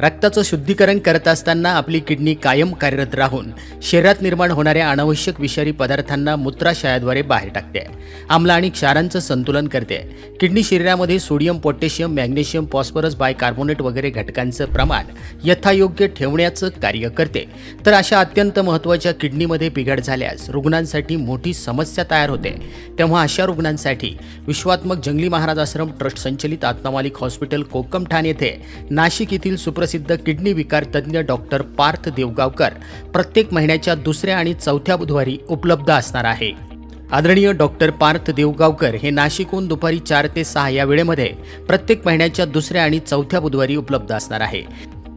रक्ताचं शुद्धीकरण करत असताना आपली किडनी कायम कार्यरत राहून शरीरात निर्माण होणाऱ्या अनावश्यक विषारी पदार्थांना मूत्राशयाद्वारे बाहेर टाकते. आम्ल आणि क्षारांचं संतुलन करते. किडनी शरीरामध्ये sodium potassium magnesium phosphorus bicarbonate वगैरे घटकांचं प्रमाण यथायोग्य ठेवण्याचं कार्य करते. तर अशा अत्यंत महत्त्वाच्या किडनीमध्ये बिघाड झाल्यास रुग्णांसाठी मोठी समस्या तयार होते. तेव्हा अशा रुग्णांसाठी विश्वात्मक जंगली महाराज आश्रम ट्रस्ट संचलित आत्मामालिक हॉस्पिटल कोकम ठाणे येथे नाशिक येथील सुप्रसिद्ध किडनी विकार तज्ज्ञ डॉक्टर पार्थ देवगावकर प्रत्येक महिन्याच्या दुसऱ्या आणि चौथ्या बुधवारी उपलब्ध असणार आहे. आदरणीय डॉक्टर पार्थ देवगावकर हे नाशिकहून दुपारी चार ते सहा या वेळेमध्ये प्रत्येक महिन्याच्या दुसऱ्या आणि चौथ्या बुधवारी उपलब्ध असणार आहे.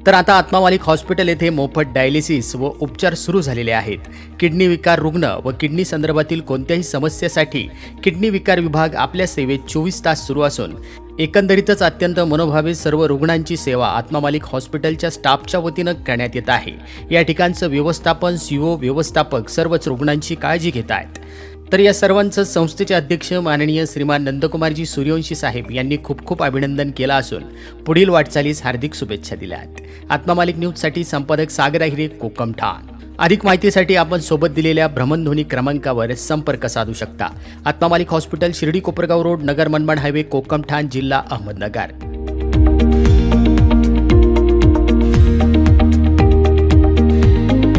तर आता आत्मामालिक हॉस्पिटल येथे मोफत डायलिसिस व उपचार सुरू झालेले आहेत. किडनी विकार रुग्ण व किडनी संदर्भातील कोणत्याही समस्येसाठी किडनी विकार विभाग आपल्या सेवेत चोवीस तास सुरू असून एकंदरीतच अत्यंत मनोभावे सर्व रुग्णांची सेवा आत्मामालिक हॉस्पिटलच्या स्टाफच्या वतीनं करण्यात येत आहे. या ठिकाणचं व्यवस्थापन सीओ व्यवस्थापक सर्वच रुग्णांची काळजी घेत आहेत. तर या सर्वांचं संस्थेचे अध्यक्ष माननीय श्रीमान नंदकुमारजी सूर्यवंशी साहेब यांनी खूप खूप अभिनंदन केलं असून पुढील वाटचालीस हार्दिक शुभेच्छा दिल्या आहेत. आत्मामालिक न्यूजसाठी संपादक सागर अहिरे कोकम ठाण. अधिक माहितीसाठी आपण सोबत दिलेल्या भ्रमणध्वनी क्रमांकावर संपर्क साधू शकता. Atmamalik hospital Shirdi Kopargaon road Nagar Manmad highway Kokamthan जिल्हा अहमदनगर.